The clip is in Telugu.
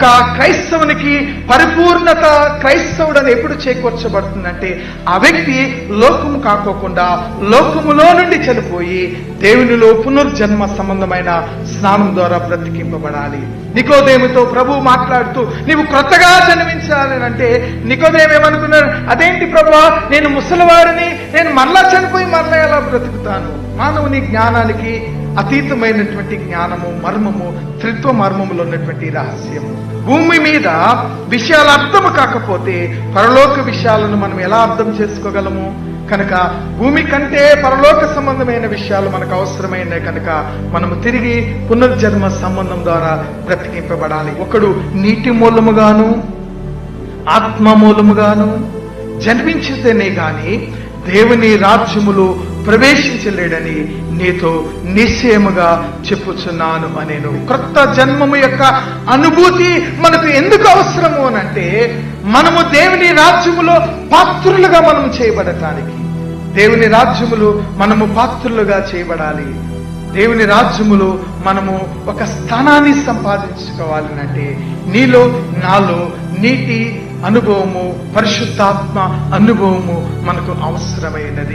ఒక క్రైస్తవునికి పరిపూర్ణత క్రైస్తవుడని ఎప్పుడు చేకూర్చబడుతుందంటే ఆ వ్యక్తి లోకము కాకోకుండా లోకములో నుండి చనిపోయి దేవునిలో పునర్జన్మ సంబంధమైన స్నానం ద్వారా బ్రతికింపబడాలి. నికోదేమితో ప్రభు మాట్లాడుతూ నీవు క్రొత్తగా జన్మించాలి అంటే నికోదేము ఏమనుకున్నాడు అదేంటి ప్రభు నేను ముసలివాడిని నేను మరలా చనిపోయి మరలా ఎలా బ్రతుకుతాను? మానవుని జ్ఞానానికి అతీతమైనటువంటి జ్ఞానము మర్మము త్రిత్వ మర్మములో ఉన్నటువంటి రహస్యం. భూమి మీద విషయాలు అర్థం కాకపోతే పరలోక విషయాలను మనం ఎలా అర్థం చేసుకోగలము? కనుక భూమి కంటే పరలోక సంబంధమైన విషయాలు మనకు అవసరమైన కనుక మనము తిరిగి పునర్జన్మ సంబంధం ద్వారా బ్రతికింపబడాలి. ఒకడు నీటి మూలముగాను ఆత్మ మూలముగాను జన్మించితేనే కానీ దేవుని రాజ్యములు ప్రవేశించలేడని నీతో నిశ్చయముగా చెప్పుచున్నాను అనేను క్రొత్త జన్మము యొక్క అనుభూతి మనకు ఎందుకు అవసరము అనంటే మనము దేవుని రాజ్యములో పాత్రులుగా మనం చేయబడటానికి. దేవుని రాజ్యములు మనము పాత్రులుగా చేయబడాలి. దేవుని రాజ్యములో మనము ఒక స్థానాన్ని సంపాదించుకోవాలనంటే నీలో నాలో నీటి అనుభవము పరిశుద్ధాత్మ అనుభవము మనకు అవసరమైనది.